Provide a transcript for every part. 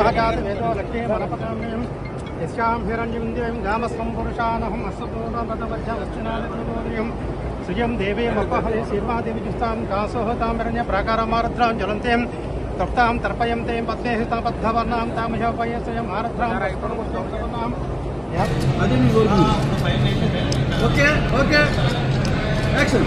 महाकाशवेदो लक्ष्मी वनपदाम्यं यस्यां हिरण्यं देवीं दामस्वं पुरुषानहम् अस्तपूर्णपदवचनश्चनादिपूर्यं श्रियं देवीमपहरि श्रीमादेवी जुस्तां दासोः तामिरण्यप्राकारमारुद्रां ज्वलन्तीं तप्तां तर्पयं ते पद्मे स्थापद्धवर्णां तामयोपयस्वयम् आरुद्रां ఓకే ఓకే యాక్షన్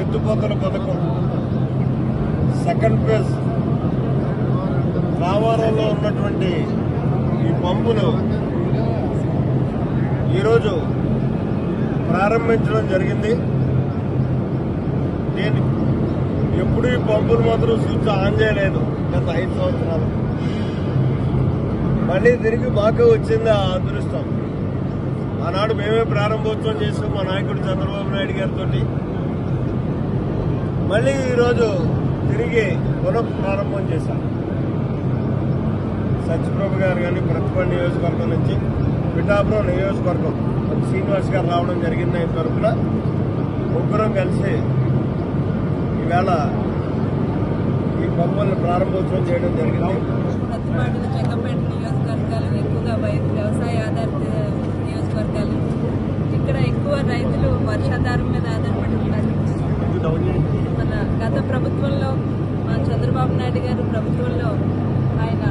ఎత్తుపోతల పథకం. సెకండ్ ఫేజ్ రావారంలో ఉన్నటువంటి ఈ పంపును ఈరోజు ప్రారంభించడం జరిగింది. దీని ఎప్పుడు ఈ పంపులు మాత్రం స్విచ్ ఆన్ చేయలేదు గత ఐదు సంవత్సరాలు. మళ్ళీ తిరిగి మాకే వచ్చింది ఆ అదృష్టం. ఆనాడు మేమే ప్రారంభోత్సవం చేసాం మా నాయకుడు చంద్రబాబు నాయుడు గారితో మళ్ళీ ఈరోజు తిరిగి పునః ప్రారంభం చేశాం. సత్యప్రభు గారు కానీ ప్రతిభ నియోజకవర్గం నుంచి పిఠాపురం నియోజకవర్గం శ్రీనివాస్ గారు రావడం జరిగింది ఇంతవరకు ముగ్గురం కలిసి ఈవేళ ఈ బొమ్మల్ని ప్రారంభోత్సవం చేయడం జరిగింది. ప్రతిపాడు జగ్గంపేట నియోజకవర్గాలు ఎక్కువగా వై- వ్యవసాయ ఆధారిత నియోజకవర్గాలు. ఇక్కడ ఎక్కువ రైతులు వర్షాధారం మీద ఆధారపడి ఉన్నారు మన గత ప్రభుత్వంలో మా చంద్రబాబు నాయుడు గారు ప్రభుత్వంలో ఆయన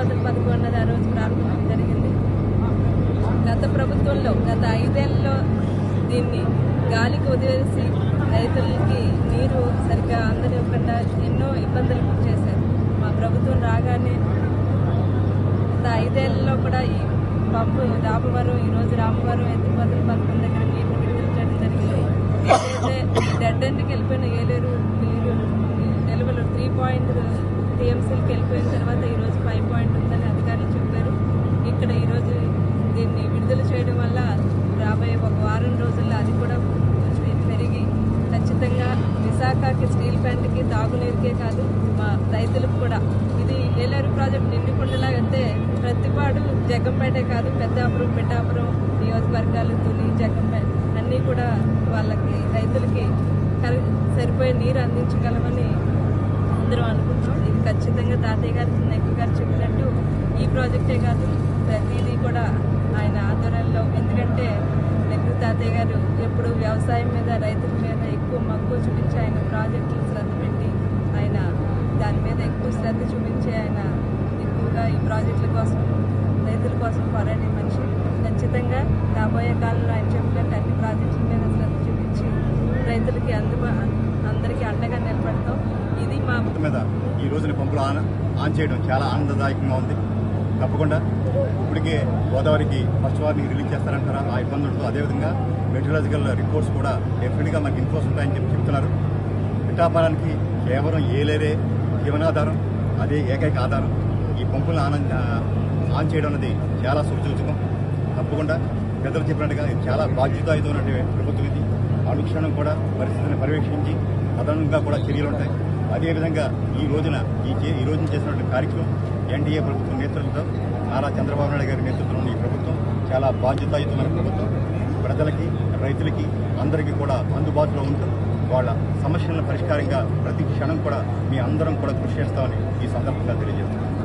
ఎత్తిపోతల పథకం అన్నది ఆ రోజు ప్రారంభం జరిగింది. గత ప్రభుత్వంలో గత ఐదేళ్ళలో దీన్ని గాలికి వదిలేసి రైతులకి నీరు సరిగ్గా అందనివ్వకుండా ఎన్నో ఇబ్బందులు చేశారు. మా ప్రభుత్వం రాగానే గత ఐదేళ్ళలో కూడా ఈ పంపు రామవరం ఈరోజు రామవరం ఎత్తిపోతల పథకం దగ్గర నీటిని విడుదల చేయడం జరిగింది. ఏదైతే డెడ్ ఎండ్కి వెళ్ళిపోయిన ఏలేరు నీరు నిల్వలు త్రీ పాయింట్ టీఎంసీకి వెళ్ళిపోయిన తర్వాత ఈరోజు ఫైవ్ పాయింట్ ఉందని అధికారులు చెప్పారు. ఇక్కడ ఈరోజు దీన్ని విడుదల చేయడం వల్ల రాబోయే ఒక వారం రోజుల్లో అది కూడా పెరిగి ఖచ్చితంగా విశాఖకి స్టీల్ ప్లాంట్కి తాగునీరుకే కాదు మా రైతులకు కూడా. ఇది ఏలేరు ప్రాజెక్ట్ నిండుకుండలా అయితే ప్రతిపాడు జగ్గంపేటే కాదు పెద్దాపురం పిఠాపురం నియోజకవర్గాలు తుని జగ్గంపేట అన్నీ కూడా వాళ్ళకి రైతులకి కర- సరిపోయే నీరు అందించగలమని అందరం అనుకుంటున్నాం ఇది ఖచ్చితంగా తాతయ్య గారు చిన్నయ్య గారు చెప్పినట్టు ఈ ప్రాజెక్టే కాదు. ప్రతిదీ కూడా ఆయన ఆధ్వర్యంలో. ఎందుకంటే నెహ్రూ తాతయ్య గారు ఎప్పుడు వ్యవసాయం మీద రైతుల మీద ఎక్కువ మక్కువ చూపించి ఆయన ప్రాజెక్టులు శ్రద్ధ పెట్టి ఆయన దాని మీద ఎక్కువ శ్రద్ధ చూపించి ఆయన ఎక్కువగా ఈ ప్రాజెక్టుల కోసం రైతుల కోసం పోరాడే మనిషి. ఖచ్చితంగా రాబోయే కాలంలో ఆయన చెప్పినట్టు అన్ని ప్రాజెక్టుల మీద శ్రద్ధ చూపించి రైతులకి అందుబా అందరికీ అండగా నిలబడి మొత్తం మీద ఈ రోజున పంపులు ఆన్ ఆన్ చేయడం చాలా ఆనందదాయకంగా ఉంది. తప్పకుండా ఇప్పటికే గోదావరికి ఫస్ట్ వార్నింగ్ రిలీజ్ చేస్తారంటారా? ఆ ఇబ్బంది ఉంటుంది అదేవిధంగా మెటీరియలాజికల్ రిపోర్ట్స్ కూడా డెఫినెట్గా మనకి ఇన్ఫోర్స్ ఉంటాయని చెప్పి చెప్తున్నారు. పిఠాపారానికి కేవలం ఏలేరే జీవనాధారం అదే ఏకైక ఆధారం. ఈ పంపులను ఆనంద ఆన్ చేయడం అనేది చాలా శుభసూచకం తప్పకుండా పెద్దలు చెప్పినట్టుగా చాలా బాధ్యతాయుతమైనటువంటి ప్రభుత్వం ఇది. అనుక్షణం కూడా పరిస్థితిని పర్యవేక్షించి అదనంగా కూడా చర్యలు ఉంటాయి. అదేవిధంగా ఈ రోజున ఈ చే- ఈ రోజున చేసినటువంటి కార్యక్రమం ఎన్డీఏ ప్రభుత్వం నేతృత్వంతో నారా చంద్రబాబు నాయుడు గారి నేతృత్వంలోని ఈ ప్రభుత్వం చాలా బాధ్యతాయుతమైన ప్రభుత్వం. ప్రజలకి రైతులకి అందరికీ కూడా అందుబాటులో ఉంటూ వాళ్ళ సమస్యల పరిష్కారంగా ప్రతి క్షణం కూడా మీ అందరం కూడా కృషి చేస్తామని ఈ సందర్భంగా తెలియజేస్తున్నాను